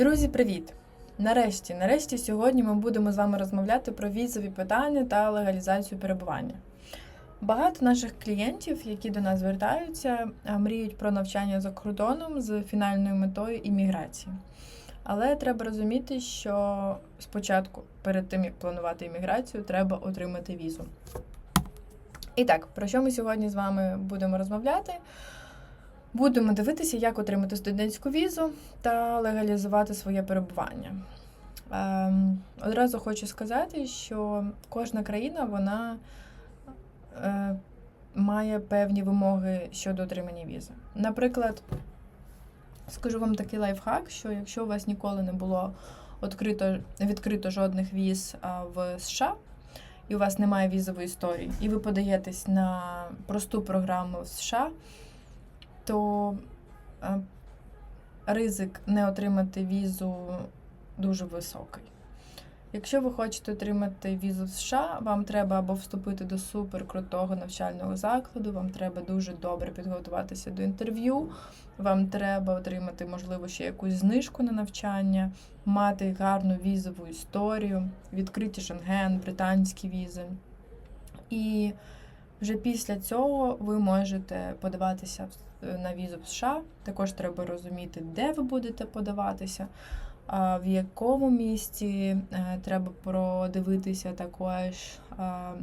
Друзі, привіт! Нарешті, нарешті, сьогодні ми будемо з вами розмовляти про візові питання та легалізацію перебування. Багато наших клієнтів, які до нас звертаються, мріють про навчання за кордоном з фінальною метою імміграції. Але треба розуміти, що спочатку, перед тим як планувати імміграцію, треба отримати візу. І так, про що ми сьогодні з вами будемо розмовляти? Будемо дивитися, як отримати студентську візу та легалізувати своє перебування. Ем, одразу хочу сказати, що кожна країна вона е, має певні вимоги щодо отримання візи. Наприклад, скажу вам такий лайфхак, що якщо у вас ніколи не було відкрито, відкрито жодних віз в США, і у вас немає візової історії, і ви подаєтесь на просту програму в США, то е, ризик не отримати візу дуже високий. Якщо ви хочете отримати візу в США, вам треба або вступити до суперкрутого навчального закладу, вам треба дуже добре підготуватися до інтерв'ю, вам треба отримати, можливо, ще якусь знижку на навчання, мати гарну візову історію, відкриті шенген, британські візи. І вже після цього ви можете подаватися в- на візу в США. Також треба розуміти, де ви будете подаватися, в якому місті. Е, Треба продивитися також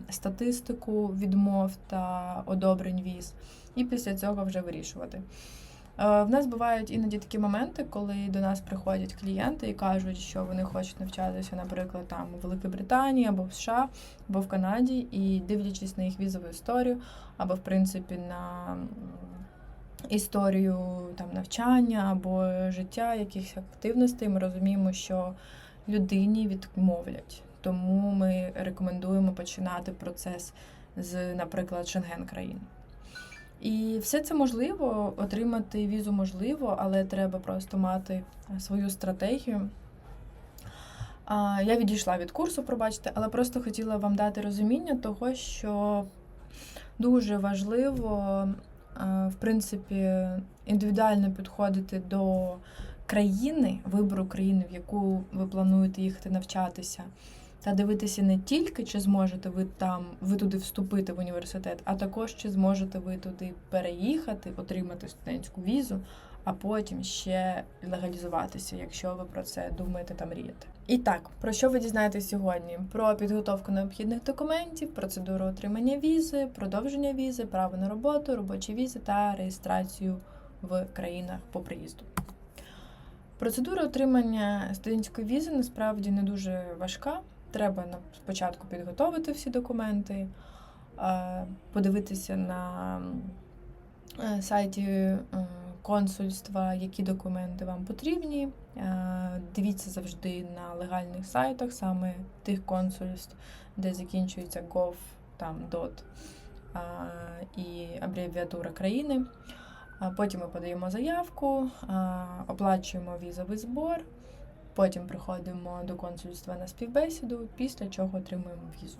статистику відмов та одобрень віз, і після цього вже вирішувати. Е, В нас бувають іноді такі моменти, коли до нас приходять клієнти і кажуть, що вони хочуть навчатися, наприклад, там у Великій Британії або в США, або в Канаді, і дивлячись на їх візову історію, або в принципі на історію там навчання або життя, якихось активностей, ми розуміємо, що людині відмовлять. Тому ми рекомендуємо починати процес з, наприклад, Шенген країн. І все це можливо, отримати візу можливо, але треба просто мати свою стратегію. Я відійшла від курсу, пробачте, але просто хотіла вам дати розуміння того, що дуже важливо, в принципі, індивідуально підходити до країни, вибору країни, в яку ви плануєте їхати навчатися, та дивитися не тільки, чи зможете ви там ви туди вступити в університет, а також чи зможете ви туди переїхати, отримати студентську візу, а потім ще легалізуватися, якщо ви про це думаєте та мрієте. І так, про що ви дізнаєтесь сьогодні? Про підготовку необхідних документів, процедуру отримання візи, продовження візи, право на роботу, робочі візи та реєстрацію в країнах по приїзду. Процедура отримання студентської візи насправді не дуже важка. Треба спочатку підготовити всі документи, е, подивитися на е, сайті е, консульства, які документи вам потрібні. Е, Дивіться завжди на легальних сайтах, саме тих консульств, де закінчується gov, там dot і абревіатура країни. Потім ми подаємо заявку, оплачуємо візовий збор, потім приходимо до консульства на співбесіду, після чого отримуємо візу.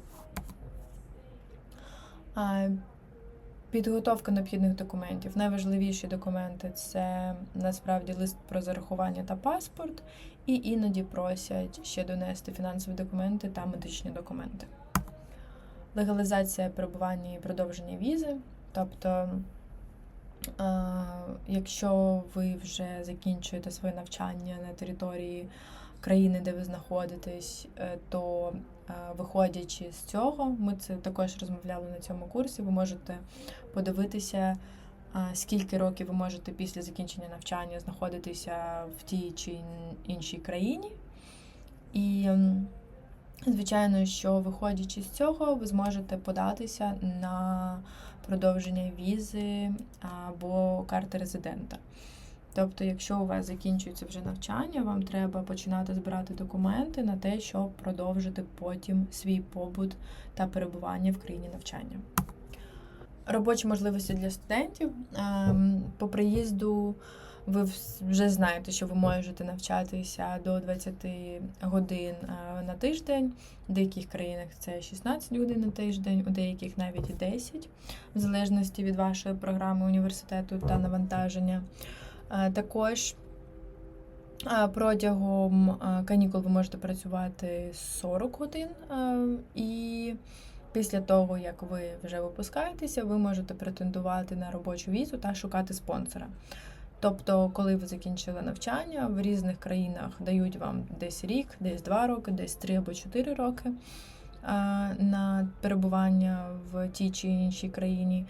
Підготовка необхідних документів. Найважливіші документи це насправді лист про зарахування та паспорт, і іноді просять ще донести фінансові документи та медичні документи. Легалізація перебування і продовження візи, тобто Якщо ви вже закінчуєте своє навчання на території країни, де ви знаходитесь, е, то виходячи з цього, ми це також розмовляли на цьому курсі. Ви можете подивитися, е, скільки років ви можете після закінчення навчання знаходитися в тій чи іншій країні. І Звичайно, що виходячи з цього, ви зможете податися на продовження візи або карти резидента. Тобто, якщо у вас закінчується вже навчання, вам треба починати збирати документи на те, щоб продовжити потім свій побут та перебування в країні навчання. Робочі можливості для студентів Ем, по приїзду ви вже знаєте, що ви можете навчатися до 20 годин е, на тиждень. В деяких країнах це 16 годин на тиждень, у деяких навіть і 10, в залежності від вашої програми університету та навантаження. Е, Також Протягом канікул ви можете працювати 40 годин, і після того, як ви вже випускаєтеся, ви можете претендувати на робочу візу та шукати спонсора. Тобто, коли ви закінчили навчання, в різних країнах дають вам десь рік, десь два роки, десь три або чотири роки на перебування в тій чи іншій країні.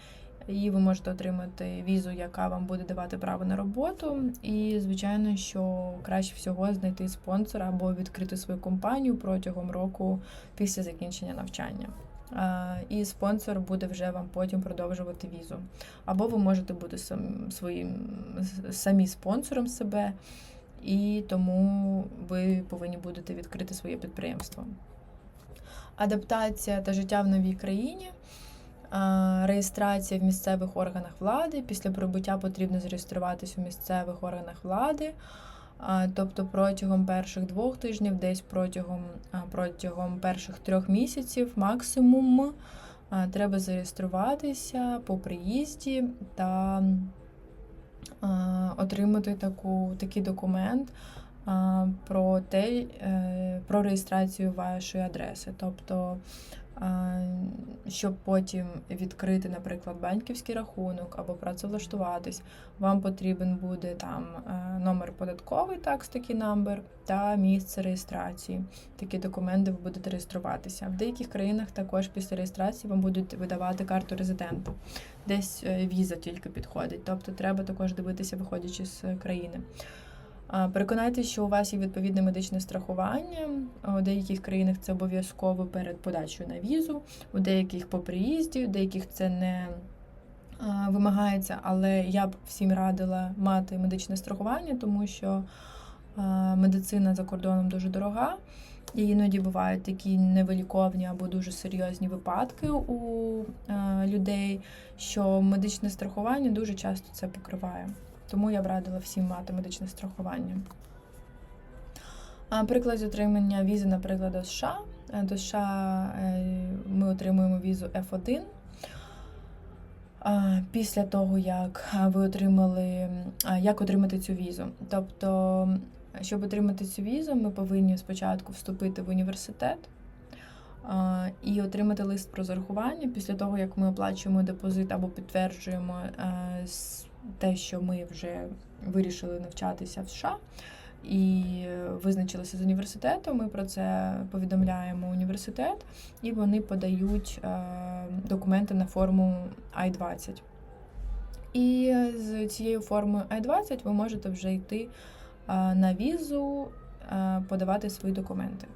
І ви можете отримати візу, яка вам буде давати право на роботу. І, звичайно, що краще всього знайти спонсора або відкрити свою компанію протягом року після закінчення навчання. І спонсор буде вже вам потім продовжувати візу. Або ви можете бути сам, своїм самі спонсором себе, і тому ви повинні будете відкрити своє підприємство. Адаптація та життя в новій країні. А, Реєстрація в місцевих органах влади. Після прибуття потрібно зареєструватись у місцевих органах влади. Тобто протягом перших двох тижнів, десь протягом, протягом перших трьох місяців максимум треба зареєструватися по приїзді та отримати таку, такий документ про те, е, про реєстрацію вашої адреси. Тобто щоб потім відкрити, наприклад, банківський рахунок або працевлаштуватись, вам потрібен буде там е, номер податковий, такс такий номер, та місце реєстрації. Такі документи ви будете реєструватися. В деяких країнах також після реєстрації вам будуть видавати карту резидента. Десь е, віза тільки підходить. Тобто треба також дивитися, виходячи з країни. Переконайтеся, що у вас є відповідне медичне страхування. У деяких країнах це обов'язково перед подачею на візу, у деяких по приїзді, у деяких це не вимагається, але я б всім радила мати медичне страхування, тому що медицина за кордоном дуже дорога. І іноді бувають такі невиліковні або дуже серйозні випадки у людей, що медичне страхування дуже часто це покриває. Тому я б радила всім мати медичне страхування. А Приклад отримання візи, наприклад, до США. Е, До США е, ми отримуємо візу F1. Після того, як ви отримали, як отримати цю візу. Тобто, щоб отримати цю візу, ми повинні спочатку вступити в університет і отримати лист про зарахування. Після того, як ми оплачуємо депозит або підтверджуємо те, що ми вже вирішили навчатися в США і визначилися з університетом, ми про це повідомляємо університет, і вони подають е, документи на форму I-20. І з цією формою I-20 ви можете вже йти е, на візу, е, подавати свої документи.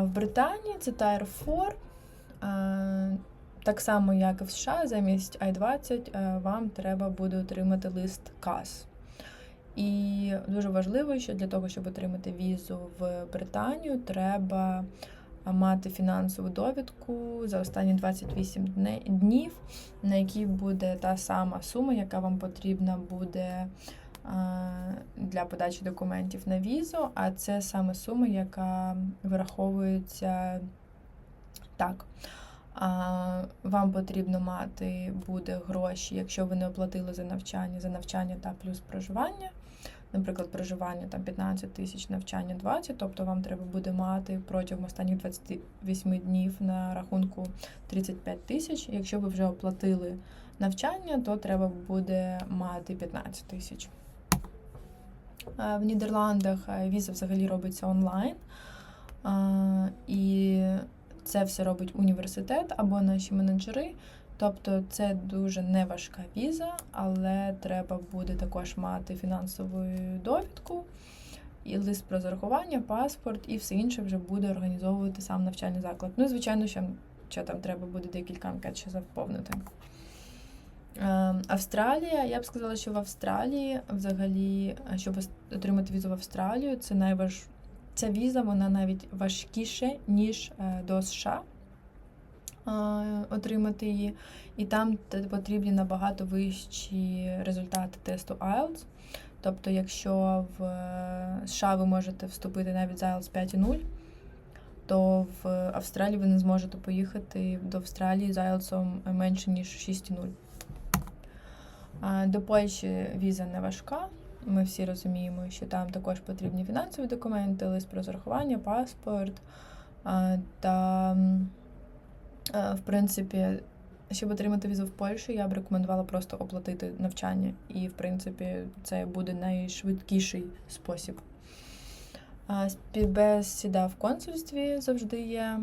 В Британії це Tier 4. Е, Так само, як і в США, замість I-20 е, вам треба буде отримати лист КАС. І дуже важливо, що для того, щоб отримати візу в Британію, треба мати фінансову довідку за останні 28 днів, на якій буде та сама сума, яка вам потрібна буде для подачі документів на візу. А це саме сума, яка вираховується так. Вам потрібно мати буде гроші, якщо ви не оплатили за навчання, за навчання та плюс проживання. Наприклад, проживання там 15 тисяч, навчання 20, тобто вам треба буде мати протягом останніх 28 днів на рахунку 35 тисяч. Якщо ви вже оплатили навчання, то треба буде мати 15 тисяч. В Нідерландах е, віза взагалі робиться онлайн. І це все робить університет або наші менеджери. Тобто це дуже неважка віза, але треба буде також мати фінансову довідку, і лист про зарахування, паспорт і все інше вже буде організовувати сам навчальний заклад. Ну звичайно, що, що там треба буде декілька анкет ще заповнити. Е, Австралія, я б сказала, що в Австралії взагалі, е, щоб отримати візу в Австралію, це найваж... ця віза вона навіть важкіше, ніж е, до США отримати її. І там потрібні набагато вищі результати тесту IELTS. Тобто, якщо в е, США ви можете вступити навіть з IELTS 5.0, то в Австралії ви не зможете поїхати до Австралії з IELTS менше, ніж 6.0. До Польщі віза не важка. Ми всі розуміємо, що там також потрібні фінансові документи, лист про зарахування, паспорт. Та, в принципі, щоб отримати візу в Польщу, я б рекомендувала просто оплатити навчання. І, в принципі, це буде найшвидкіший спосіб. Співбесіда в консульстві завжди є.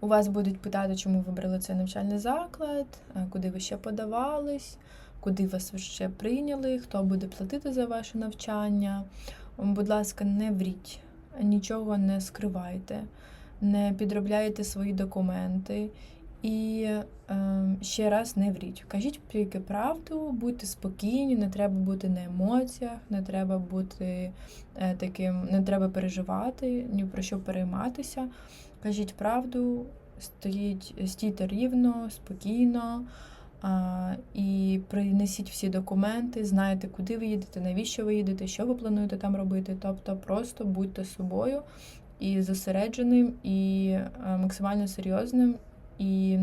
У вас будуть питати, чому ви вибрали цей навчальний заклад, куди ви ще подавались, куди вас ще прийняли, хто буде платити за ваше навчання. Будь ласка, не вріть, нічого не скривайте, не підробляйте свої документи. І е, ще раз не вріть. Кажіть тільки правду, будьте спокійні, не треба бути на емоціях, не треба бути е, таким, не треба переживати, ні про що перейматися. Кажіть правду, стоїть, стійте рівно, спокійно. І принесіть всі документи, знаєте, куди ви їдете, навіщо ви їдете, що ви плануєте там робити. Тобто просто будьте собою і зосередженим, і е, максимально серйозним, і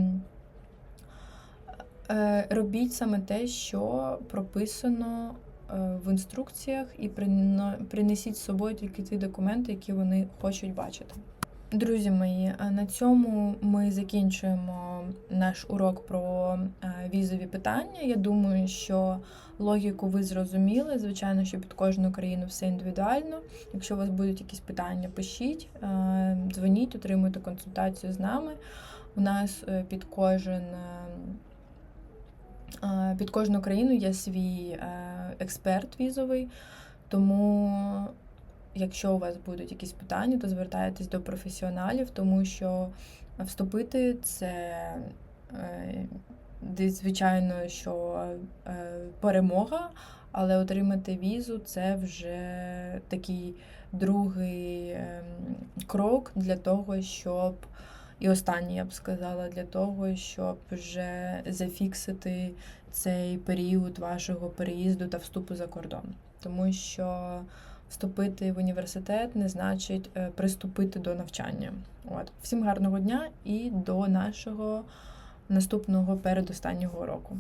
е, робіть саме те, що прописано е, в інструкціях, і принесіть з собою тільки ті документи, які вони хочуть бачити. Друзі мої, на цьому ми закінчуємо наш урок про е, візові питання. Я думаю, що логіку ви зрозуміли. Звичайно, що під кожну країну все індивідуально. Якщо у вас будуть якісь питання, пишіть, е, дзвоніть, отримуйте консультацію з нами. У нас е, під кожен. е, е, Під кожну країну є свій е, експерт візовий, тому якщо у вас будуть якісь питання, то звертайтесь до професіоналів, тому що вступити це е, десь, звичайно, що е, перемога, але отримати візу це вже такий другий ем, крок для того, щоб. І останній, я б сказала, для того, щоб вже зафіксити цей період вашого переїзду та вступу за кордон. Тому що вступити в університет не значить е, приступити до навчання. От. Всім гарного дня і до нашого наступного передостаннього року.